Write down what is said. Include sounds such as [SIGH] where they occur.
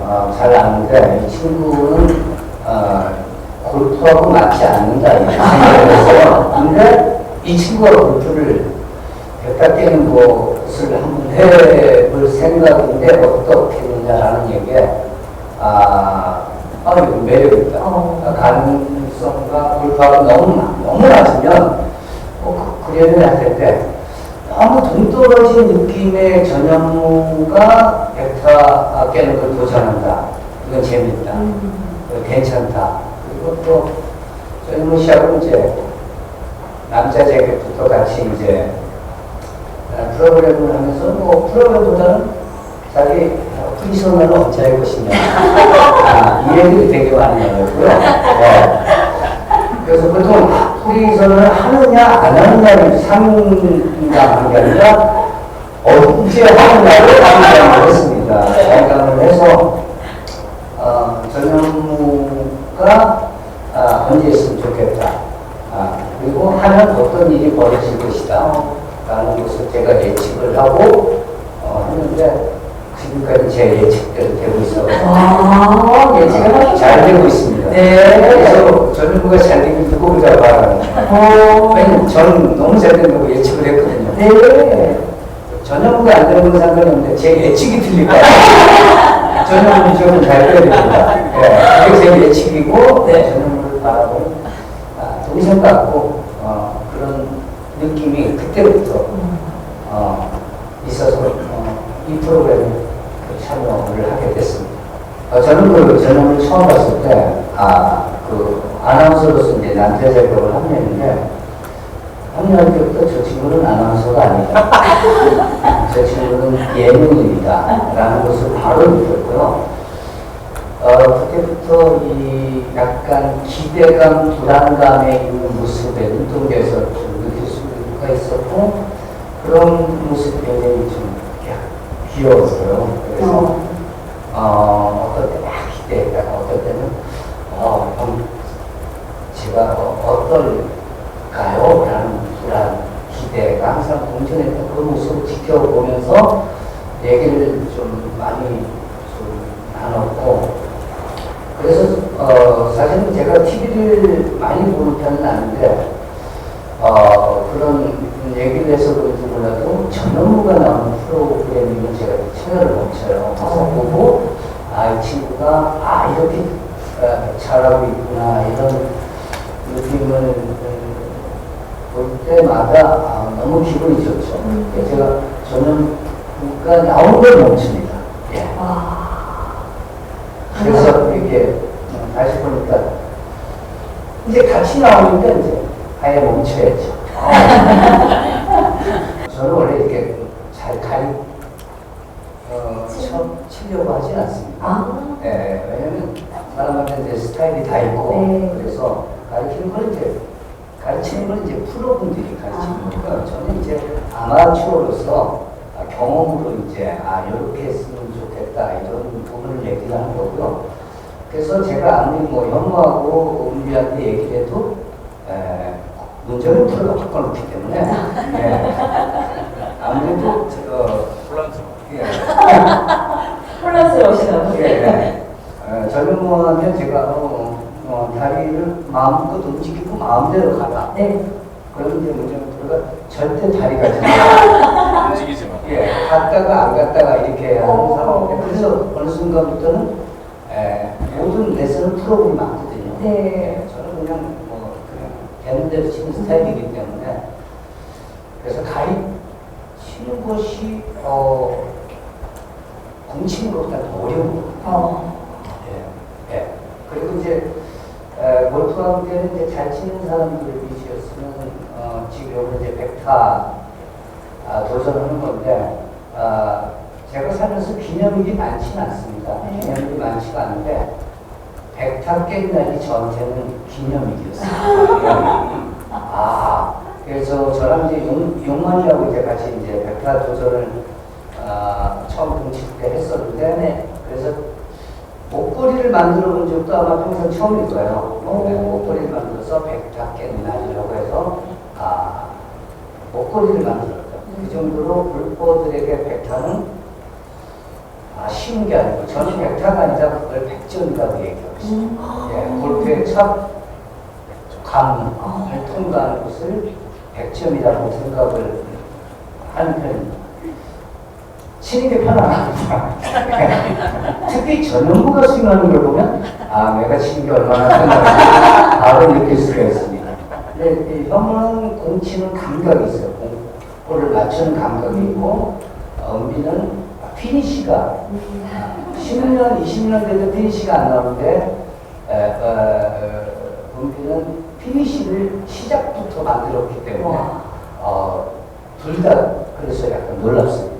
어, 잘 아는데 이 친구는 어, 골프하고 맞지 않는다 이렇게 생각을 했어요. 근데 이 친구가 골프를 백타 깨는 것을 한번 해볼 생각인데 어떻겠느냐라는 얘기에 아, 아 이거 매력있다. 어. 가능성과 골프하고 너무 나- 너무 낮으면 어, 그, 그래야 할 텐데 너무 동떨어진 느낌의 전현무가 백타 깨는 걸 도전한다. 이건 재밌다. 음. 어, 괜찮다. 그리고 또 전현무 씨하고 이제 남자 재계부터 같이 이제 어, 프로그램을 하면서 뭐 프로그램보다는 자기 프리선을 언제 할 것이냐 [LAUGHS] 아, 이 얘기를 되게 많이 나왔고요. 네. 그래서 보통 프리선을 하느냐 안 하느냐를 상담한 게 아니라 언제 하느냐를 상담을 했습니다. 상담을 해서 어, 전현무가 아, 언제 했으면 좋겠다. 아, 그리고 하면 어떤 일이 벌어질 것이다. 라는 것을 제가 예측을 하고 어, 했는데 지금까지 제 예측대로 되고 있어서 아, 하셨 잘 되고 있습니다. 네. 그래서 전현무가 잘 되긴 누구 어. 왜냐면 저는 너무 잘 된다고 예측을 했거든요. 네. 전현무가 안 되는 건 상관이 없는데 제 예측이 틀리고 전현무는 조금 잘 돼야 됩니다. 네, 그게 제 예측이고 네. 전현무를 바라보는 아, 동생 같고 어, 그런 느낌이 그때부터 음. 어, 있어서 어, 이 프로그램에 참여를 하게 됐습니다. 어, 저는 그 전현무를 처음 봤을 때, 아, 그 아나운서로서 이제 남자 자격을 합류했는데, 합류할 때부터 저 친구는 아나운서가 아니다. [LAUGHS] 저 친구는 예능인이다. 라는 것을 바로 느꼈고요. 어, 그때부터 이 약간 기대감, 불안감에 있는 모습에 눈동자에서 좀 느낄 수가 있었고, 그런 모습이 굉장히 좀 야- 귀여웠어요. 그래서, 어. 어, 어떨 때막 기대했다가 어떨 때는, 어, 형, 제가 어, 어떨까요? 라는 불안, 기대가 항상 공존했던 그 모습을 지켜보면서 얘기를 좀 많이 좀 나눴고, 그래서, 어, 사실은 제가 TV를 많이 보는 편은 아닌데, 어, 그런 얘기를 해서 몰라도 전현무가 나오는 프로그램이면 제가 채널을 멈춰요. 가서 어. 보고, 아, 이 친구가, 아, 이렇게 어, 잘하고 있구나, 이런 느낌을 음, 볼 때마다 아, 너무 기분이 좋죠. 음. 예, 제가 전현무가 나오는 걸 멈춥니다. 예. 와. 그래서 이게 어, 다시 보니까 이제 같이 나오니까 이제 아예 멈춰야죠. [LAUGHS] 저는 원래 이렇게 잘 가리 어, 쳐, 치려고 하진 않습니다. 아. 예, 왜냐면 사람한테 이제 스타일이 다 있고 네. 그래서 가르치는 건 이제 가르치는 건 이제 프로분들이 가르치는 아. 거고요. 저는 이제 아마추어로서 아, 경험으로 이제 아 이렇게 했으면 좋겠다 이런 부분을 얘기를 하는 거고요. 그래서 제가 아무리 뭐 현무하고 은비한테 얘기를 해도 에, 문제는 프로가 바꿔놓기 때문에 예, 아무래도 어, 혼란스러워. 예, [LAUGHS] 혼란스러우시다고. 예, 예. 어, 전현무한테 제가 어, 어, 다리를 마음껏 움직이고 마음대로 가라. 네. 그런데 문제는 프로가 절대 다리가 잘 [LAUGHS] 움직이지 마. 예, 갔다가 안 갔다가 이렇게 하는 어. 상황인데 그래서 어느 순간부터는 에, 모든 레슨은 프로그램이 많거든요. 네. 예, 저는 그냥 뭐 그냥 되는 대로 치는 스타일이기 때문에 그래서 가르치는 것이 어, 공치는 것보다 더 어려운 거예요. 어. 예, 예. 그리고 이제 에, 골프하고 때는 이제 잘 치는 사람들 위주였으면 어, 지금 이제 백타 아, 도전하는 건데 아, 제가 살면서 기념일이 많지는 않습니다. 네. 기념일이 많지가 않은데 백타 깬 날이 저한테는 기념일이었어요. [LAUGHS] 아, 그래서 저랑 이제 용, 용만이라고 이제 같이 이제 백타 도전을 아, 처음 공식 때 했었는데 네. 그래서 목걸이를 만들어 본 적도 아마 평생 처음일 거예요. 오. 네, 목걸이를 만들어서 백타 깬 날이라고 해서 아, 목걸이를 만들었죠. 그 정도로 골퍼들에게 백타는 아, 쉬운 게 아니고 저는 백타가 아니라 그걸 백점이라고 얘기하고 있어요. 음. 예, 골프의 첫 아. 통과하는 것을 100점이라고 생각을 하는 편입니다. 게 편안합니다. 특히 전현무가 스윙하는 걸 보면 아 내가 게 얼마나 편한지 바로 느낄 수가 있습니다. 근데 이 형은 공 치는 감각이 있어요. 공, 볼을 맞추는 감각이 있고 어, 은비는 피니시가 10년, 20년 돼도 피니시가 안 나오는데 에, 어, 어, 은비는 피니시를 시작부터 만들었기 때문에 와. 어, 둘 다 그래서 약간 놀랍습니다.